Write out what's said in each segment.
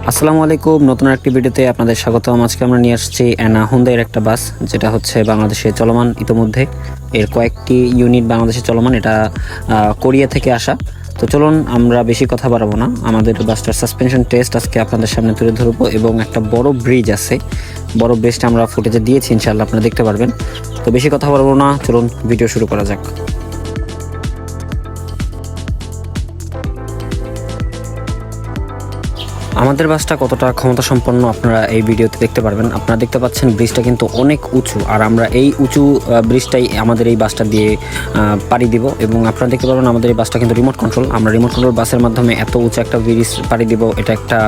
আসসালামু আলাইকুম, নতুন একটি ভিডিওতে আপনাদের স্বাগতম। আজকে আমরা নিয়ে আসছি অ্যানা হুন্দাইয়ের একটা বাস, যেটা হচ্ছে বাংলাদেশে চলমান ইতোমধ্যে। এর কয়েকটি ইউনিট বাংলাদেশে চলমান, এটা কোরিয়া থেকে আসা। তো চলুন, আমরা বেশি কথা বাড়াবো না। আমাদের বাসটার সাসপেনশন টেস্ট আজকে আপনাদের সামনে তুলে ধরবো, এবং একটা বড় ব্রিজ আছে। বড় ব্রিজটা আমরা ফুটেজে দিয়েছি ইনশাল্লাহ আপনারা দেখতে পারবেন। তো বেশি কথা বাড়াবো না, চলুন, ভিডিও শুরু করা যাক। আমাদের বাসটা কতটা ক্ষমতা সম্পন্ন আপনারা এই ভিডিওতে দেখতে পারবেন। আপনারা দেখতে পাচ্ছেন ব্রিজটা কিন্তু অনেক উঁচু। আর আমরা এই উঁচু ব্রিজটাই আমাদের এই বাসটা দিয়ে পাড়ি দিব এবং আপনারা দেখতে পারবেন আমাদের এই বাসটা কিন্তু রিমোট কন্ট্রোল আমরা রিমোট কন্ট্রোল বাসের মাধ্যমে এত উঁচু একটা ব্রিজ পাড়ি দিব, এটা একটা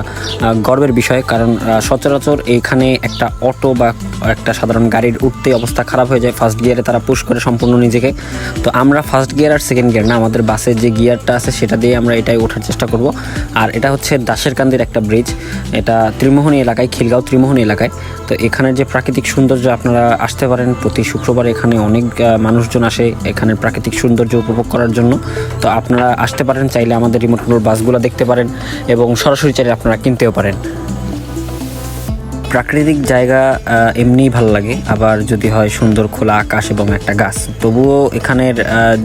গর্বের বিষয়। কারণ সচরাচর এখানে একটা অটো বা একটা সাধারণ গাড়ির উঠতে অবস্থা খারাপ হয়ে যায়। ফার্স্ট গিয়ারে তারা পুশ করে সম্পূর্ণ নিজেকে। তো আমরা ফার্স্ট গিয়ার আর সেকেন্ড গিয়ার না, আমাদের বাসের যে গিয়ারটা আছে সেটা দিয়ে আমরা এটাই ওঠার চেষ্টা করব। আর এটা হচ্ছে দাসের কান্দির একটা ব্রিজ এটা ত্রিমোহনী এলাকায়, খিলগাঁও ত্রিমোহনী এলাকায়। তো এখানের যে প্রাকৃতিক সৌন্দর্য আপনারা আসতে পারেন, প্রতি শুক্রবার এখানে অনেক মানুষজন আসে এখানের প্রাকৃতিক সৌন্দর্য উপভোগ করার জন্য। তো আপনারা আসতে পারেন, চাইলে আমাদের রিমোট কন্ট্রোল বাসগুলো দেখতে পারেন এবং সরাসরি চাইলে আপনারা কিনতেও পারেন। প্রাকৃতিক জায়গা এমনিই ভালো লাগে, আবার যদি হয় সুন্দর খোলা আকাশ এবং একটা গাছ। তবুও এখানের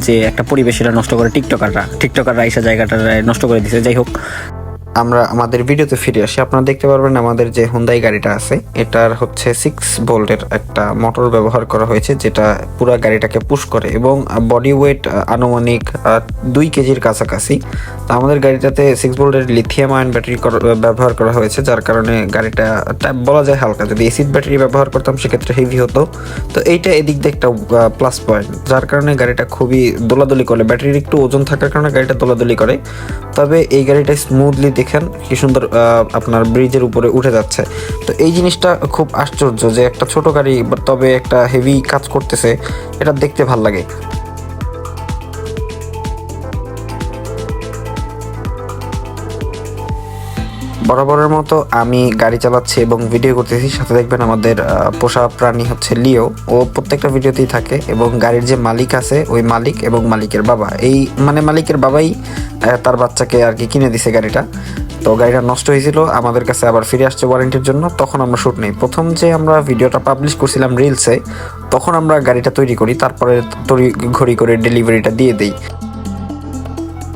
যে একটা পরিবেশ এটা নষ্ট করে টিকটকাররা টিকটকাররা এসে জায়গাটা নষ্ট করে দিছে যাই হোক আমরা আমাদের ভিডিওতে ফিরে আসি। আপনারা দেখতে পারবেন আমাদের যে হুন্দাই গাড়িটা আছে, এটার হচ্ছে সিক্স ভোল্টের একটা মোটর ব্যবহার করা হয়েছে, যেটা পুরো গাড়িটাকে পুশ করে এবং বডি ওয়েট আনুমানিক দুই কেজির কাছাকাছি। তো আমাদের গাড়িটাতে সিক্স ভোল্টের লিথিয়াম আয়ন ব্যাটারি ব্যবহার করা হয়েছে, যার কারণে গাড়িটা বলা যায় হালকা। যদি এসিড ব্যাটারি ব্যবহার করতাম, সেক্ষেত্রে হেভি হতো। তো এইটা এদিক দিয়ে একটা প্লাস পয়েন্ট যার কারণে গাড়িটা খুবই দোলাদলি করে। ব্যাটারির একটু ওজন থাকার কারণে গাড়িটা দোলাদলি করে। তবে এই গাড়িটা স্মুথলি দেখেন কি সুন্দর আপনার ব্রিজের উপরে উঠে যাচ্ছে। তো এই জিনিসটা খুব আশ্চর্য যে একটা ছোট গাড়ি, তবে একটা হেভি কাজ করতেছে, এটা দেখতে ভালো লাগে। বরাবরের মতো আমি গাড়ি চালাচ্ছি এবং ভিডিও করতেছি। সাথে দেখবেন আমাদের পোষা প্রাণী হচ্ছে লিও ও প্রত্যেকটা ভিডিওতেই থাকে এবং গাড়ির যে মালিক আছে, ওই মালিক এবং মালিকের বাবা। এই মানে মালিকের বাবাই তার বাচ্চাকে আর কি কিনে দিছে গাড়িটা। তো গাড়িটা নষ্ট হয়েছিল, আমাদের কাছে আবার ফিরে আসছে ওয়ারেন্টির জন্য, তখন আমরা শ্যুট নেই। প্রথম যে আমরা ভিডিওটা পাবলিশ করছিলাম রিলসে তখন আমরা গাড়িটা তৈরি করি, তারপরে তৈরি ঘড়ি করে ডেলিভারিটা দিয়ে দেই।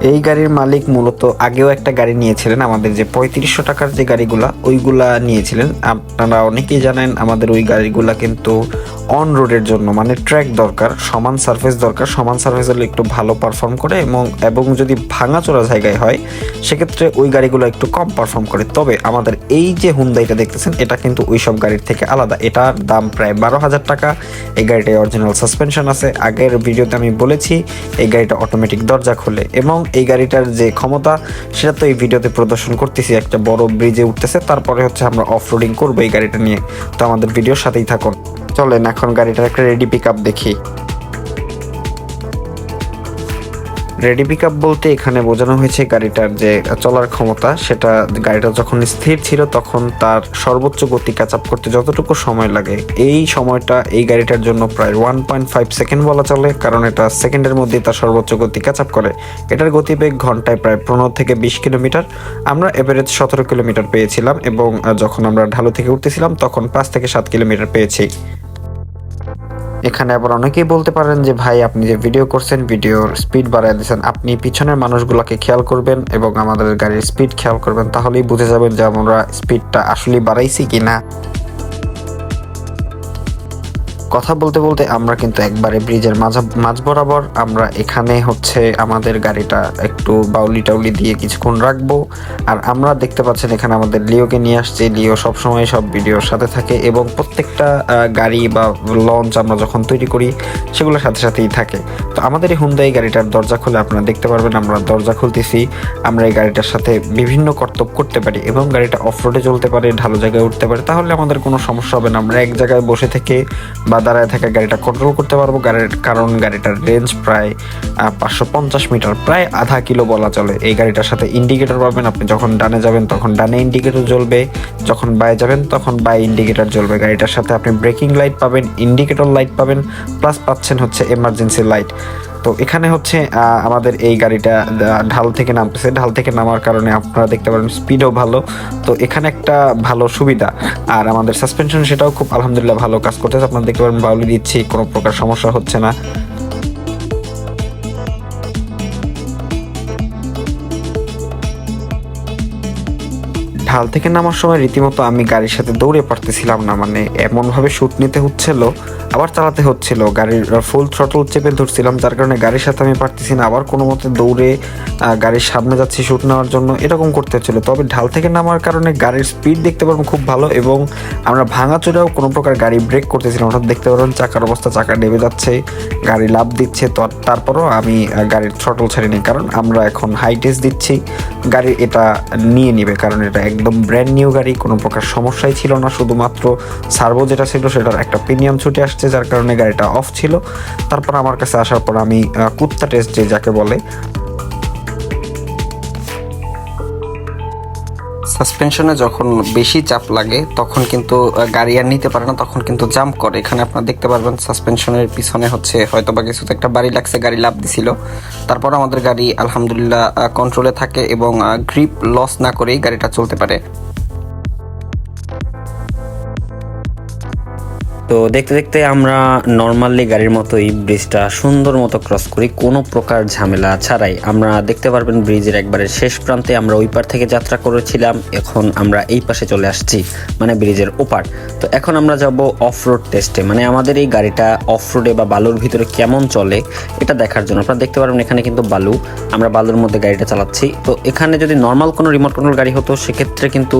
এই গাড়ির মালিক মূলত আগেও একটা গাড়ি নিয়েছিলেন, আমাদের যে পঁয়ত্রিশশো টাকার যে গাড়িগুলা, ওইগুলা নিয়েছিলেন। আপনারা অনেকেই জানেন আমাদের ওই গাড়িগুলা কিন্তু অন রোডের জন্য মানে ট্র্যাক দরকার, সমান সারফেস দরকার, সমান সারফেস হলে একটু ভালো পারফর্ম করে এবং এবং যদি ভাঙাচোরা জায়গায় হয়, সেক্ষেত্রে ওই গাড়িগুলো একটু কম পারফর্ম করে। তবে আমাদের এই যে হুন্দাইটা দেখতেছেন, এটা কিন্তু ওই সব গাড়ির থেকে আলাদা। এটার দাম প্রায় বারো হাজার টাকা। এই গাড়িটায় অরিজিনাল সাসপেনশন আছে। আগের ভিডিওতে আমি বলেছি, এই গাড়িটা অটোমেটিক দরজা খোলে এবং এই গাড়িটার যে ক্ষমতা, সেটা তো এই ভিডিওতে প্রদর্শন করতেছি, একটা বড় ব্রিজে উঠতেছে, তারপরে হচ্ছে আমরা অফ রোডিং করব এই গাড়িটা নিয়ে। তো আমাদের ভিডিওর সাথেই থাকুন। চলেন, এখন গাড়িটার একটা রেডি পিক আপ দেখি। রেডি পিক আপ বলতে এখানে বোঝানো হয়েছে গাড়িটার যে চলার ক্ষমতা, সেটা গাড়িটা যখন স্থির ছিল তখন তার সর্বোচ্চ গতি ক্যাচ আপ করতে যতটুকু সময় লাগে। এই সময়টা এই গাড়িটার জন্য প্রায় ওয়ান পয়েন্ট ফাইভ সেকেন্ড বলা চলে, কারণ এটা সেকেন্ডের মধ্যে তার সর্বোচ্চ গতি ক্যাচ আপ করে। এটার গতিবেগ ঘন্টায় প্রায় পনেরো থেকে বিশ কিলোমিটার। আমরা এভারেজ সতেরো কিলোমিটার পেয়েছিলাম এবং যখন আমরা ঢালু থেকে উঠতেছিলাম, তখন পাঁচ থেকে সাত কিলোমিটার পেয়েছি। এখানে আবার অনেকেই বলতে পারেন যে, ভাই, আপনি যে ভিডিও করছেন ভিডিওর স্পিড বাড়ায় দিচ্ছেন আপনি পিছনের মানুষগুলোকে খেয়াল করবেন এবং আমাদের গাড়ির স্পিড খেয়াল করবেন। তাহলেই বুঝে যাবেন যে আমরা স্পিডটা আসলে বাড়াইছি কি না কথা বলতে বলতে আমরা কিন্তু একবারে ব্রিজের মাঝ মাঝ বরাবর আমরা এখানে হচ্ছে আমাদের গাড়িটা একটু বাউলি টাউলি দিয়ে কিছুক্ষণ রাখব। আর আমরা দেখতে পাচ্ছেন এখানে আমাদের লিওকে নিয়ে আসছে। লিও সবসময় সব ভিডিওর সাথে থাকে এবং প্রত্যেকটা গাড়ি বা লঞ্চ আমরা যখন তৈরি করি, সেগুলোর সাথে সাথেই থাকে। তো আমাদের এই হুন্দাই গাড়িটার দরজা খুলে আপনারা দেখতে পারবেন, আমরা দরজা খুলতেছি। আমরা এই গাড়িটার সাথে বিভিন্ন কর্তব্য করতে পারি এবং গাড়িটা অফ রোডে চলতে পারে ভালো জায়গায় উঠতে পারে। তাহলে আমাদের কোনো সমস্যা হবে না। আমরা এক জায়গায় বসে থেকে বা দাঁড়ায় থাকে গাড়িটা কন্ট্রোল করতে পারব। গাড়ির কারণ গাড়িটার রেঞ্জ প্রায় পাঁচশো পঞ্চাশ মিটার প্রায় আধা কিলো বলা চলে। এই গাড়িটার সাথে ইন্ডিকেটর পাবেন। আপনি যখন ডানে যাবেন, তখন ডানে ইন্ডিকেটর জ্বলবে। যখন বায়ে যাবেন, তখন বাই ইন্ডিকেটর জ্বলবে। গাড়িটার সাথে আপনি ব্রেকিং লাইট পাবেন ইন্ডিকেটর লাইট পাবেন। প্লাস পাচ্ছেন হচ্ছে এমার্জেন্সি লাইট তো এখানে হচ্ছে আমাদের এই গাড়িটা ঢাল থেকে নামতেছে। ঢাল থেকে নামার কারণে আপনারা দেখতে পারেন স্পিডও ভালো। তো এখানে একটা ভালো সুবিধা। আর আমাদের সাসপেনশন সেটাও খুব আলহামদুলিল্লাহ ভালো কাজ করতেছে। আপনারা দেখতে পারেন বাউলি দিচ্ছি, কোনো প্রকার সমস্যা হচ্ছে না। ঢাল থেকে নামার সময় রীতিমতো আমি গাড়ির সাথে দৌড়ে পারতেছিলাম না মানে এমনভাবে শ্যুট নিতে হচ্ছিল, আবার চালাতে হচ্ছিল। গাড়ির ফুল থ্রটল চেপে ধরছিলাম, যার কারণে গাড়ির সাথে আমি পারতেছি না, আবার কোনো মতে দৌড়ে গাড়ির সামনে যাচ্ছি শ্যুট নেওয়ার জন্য, এরকম করতে হচ্ছিল। তবে ঢাল থেকে নামার কারণে গাড়ির স্পিড দেখতে পারব খুব ভালো এবং আমরা ভাঙা ভাঙাচোরাও কোনো প্রকার গাড়ি ব্রেক করতেছিলাম অর্থাৎ দেখতে পারবেন চাকার অবস্থা, চাকা নেমে যাচ্ছে, গাড়ি লাভ দিচ্ছে। তো তারপরও আমি গাড়ির থ্রটল ছাড়িনি, কারণ আমরা এখন হাই টেস্ট দিচ্ছি, গাড়ি এটা নিয়ে নিবে, কারণ এটা একদম ব্র্যান্ড নিউ গাড়ি, কোনো প্রকার সমস্যাই ছিল না। শুধুমাত্র সার্ভো যেটা ছিল, সেটার একটা প্রিমিয়াম ছুটে আসছে, যার কারণে গাড়িটা অফ ছিল। তারপর আমার কাছে আসার পর আমি কুত্তা টেস্ট যে যাকে বলে সাসপেনশনে যখন বেশি চাপ লাগে, তখন কিন্তু গাড়ি আর নিতে পারে না, তখন কিন্তু জাম্প করে। এখানে আপনারা দেখতে পারবেন সাসপেনশনের পিছনে হচ্ছে হয়তো বা কিছুতে একটা বাড়ি লাগছে, গাড়ি লাভ দিছিল। তারপর আমাদের গাড়ি আলহামদুলিল্লাহ কন্ট্রোলে থাকে এবং গ্রিপ লস না করেই গাড়িটা চলতে পারে। তো দেখতে দেখতে আমরা নর্মালি গাড়ির মতোই ব্রিজটা সুন্দর মতো ক্রস করি, কোনো প্রকার ঝামেলা ছাড়াই। আমরা দেখতে পারবেন ব্রিজের একবারে শেষ প্রান্তে আমরা ওই পার থেকে যাত্রা করেছিলাম, এখন আমরা এই পাশে চলে আসছি মানে ব্রিজের ওপার। তো এখন আমরা যাব অফ রোড টেস্টে মানে আমাদের এই গাড়িটা অফ রোডে বা বালুর ভিতরে কেমন চলে, এটা দেখার জন্য। আপনারা দেখতে পারবেন এখানে কিন্তু বালু, আমরা বালুর মধ্যে গাড়িটা চালাচ্ছি। তো এখানে যদি নর্মাল কোনো রিমোট কন্ট্রোল গাড়ি হতো, সেক্ষেত্রে কিন্তু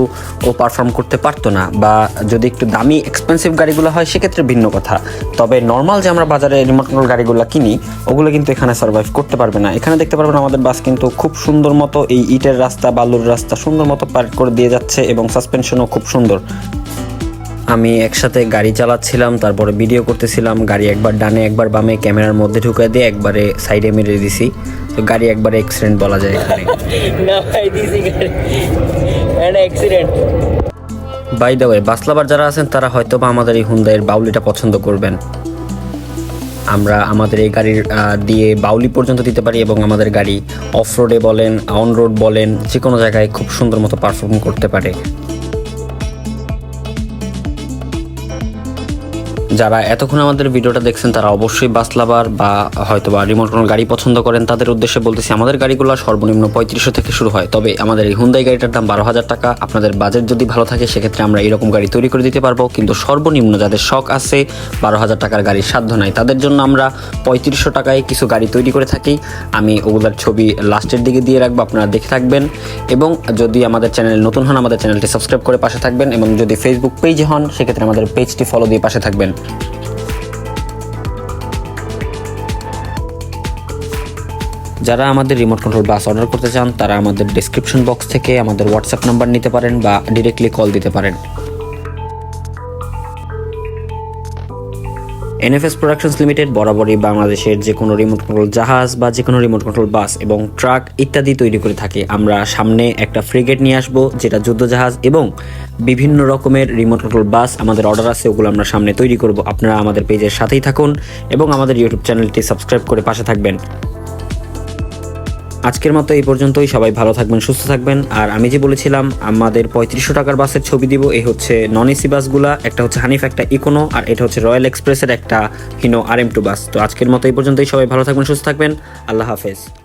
ও পারফর্ম করতে পারতো না, বা যদি একটু দামি এক্সপেন্সিভ গাড়িগুলো হয় সেক্ষেত্রে ভিন্ন কথা। তবে নর্মাল যে আমরা বাজারে রিমোট কন্ট্রোল গাড়িগুলো কিনি, ওগুলো কিন্তু এখানে সার্ভাইভ করতে পারবে না। এখানে দেখতে পারবেন আমাদের বাস কিন্তু খুব সুন্দর মতো এই ইটের রাস্তা, বালুর রাস্তা সুন্দর মতো পার করে দিয়ে যাচ্ছে এবং সাসপেনশনও খুব সুন্দর। আমি একসাথে গাড়ি চালাচ্ছিলাম, তারপরে ভিডিও করতেছিলাম, গাড়ি একবার ডানে, একবার বামে, ক্যামেরার মধ্যে ঢুকে দিয়ে একবারে সাইডে মেরে দিছি। তো গাড়ি একবারে অ্যাক্সিডেন্ট বলা যায় এখানে। না ভাই দিছি গাড়ি অ্যাক্সিডেন্ট বাই দ্য ওয়ে বাসলাবার যারা আছেন, তারা হয়তো বা আমাদের এই হুন্দাইয়ের বাউলিটা পছন্দ করবেন। আমরা আমাদের এই গাড়ির দিয়ে বাউলি পর্যন্ত দিতে পারি এবং আমাদের গাড়ি অফ রোডে বলেন অন রোড বলেন যে কোনো জায়গায় খুব সুন্দর মতো পারফর্ম করতে পারে। যারা এতক্ষণ আমাদের ভিডিওটা দেখছেন, তারা অবশ্যই বাস লাভার বা হয়তো বা রিমোট কোনো গাড়ি পছন্দ করেন, তাদের উদ্দেশ্যে বলতেছি আমাদের গাড়িগুলো সর্বনিম্ন পঁয়ত্রিশশো থেকে শুরু হয়। তবে আমাদের এই হুন্দাই গাড়িটার দাম বারো হাজার টাকা। আপনাদের বাজেট যদি ভালো থাকে, সেক্ষেত্রে আমরা এরকম গাড়ি তৈরি করে দিতে পারব। কিন্তু সর্বনিম্ন যাদের শখ আছে, বারো হাজার টাকার গাড়ির সাধ্য নাই। তাদের জন্য আমরা পঁয়ত্রিশশো টাকায় কিছু গাড়ি তৈরি করে থাকি। আমি ওগুলার ছবি লাস্টের দিকে দিয়ে রাখব, আপনারা দেখে থাকবেন। এবং যদি আমাদের চ্যানেল নতুন হন, আমাদের চ্যানেলটি সাবস্ক্রাইব করে পাশে থাকবেন। এবং যদি ফেসবুক পেজে হন, সেক্ষেত্রে আমাদের পেজটি ফলো দিয়ে পাশে থাকবেন। যারা আমাদের রিমোট কন্ট্রোল বাস অর্ডার করতে চান, তারা আমাদের ডিসক্রিপশন বক্স থেকে আমাদের হোয়াটসঅ্যাপ নাম্বার নিতে পারেন বা ডিরেক্টলি কল দিতে পারেন। এনএফএস প্রোডাকশনস লিমিটেড বরাবরই বাংলাদেশের যে কোনো রিমোট কন্ট্রোল জাহাজ বা যে কোনো রিমোট কন্ট্রোল বাস এবং ট্রাক ইত্যাদি তৈরি করে থাকে। আমরা সামনে একটা ফ্রিগেট নিয়ে আসব, যেটা যুদ্ধজাহাজ এবং বিভিন্ন রকমের রিমোট কন্ট্রোল বাস আমাদের অর্ডার আছে, ওগুলো আমরা সামনে তৈরি করব। আপনারা আমাদের পেজের সাথেই থাকুন এবং আমাদের ইউটিউব চ্যানেলটি সাবস্ক্রাইব করে পাশে থাকবেন। আজকের মতো এই পর্যন্তই। সবাই ভালো থাকবেন, সুস্থ থাকবেন। আর আমি যে বলেছিলাম, আমাদের পঁয়ত্রিশশো টাকার বাসের ছবি দিব এই হচ্ছে নন এসি বাসগুলা, একটা হচ্ছে হানিফ, একটা ইকোনো, আর এটা হচ্ছে রয়্যাল এক্সপ্রেসের একটা Hino R M two bus. তো আজকের মতো এই পর্যন্তই। সবাই ভালো থাকবেন, সুস্থ থাকবেন। আল্লাহ হাফেজ।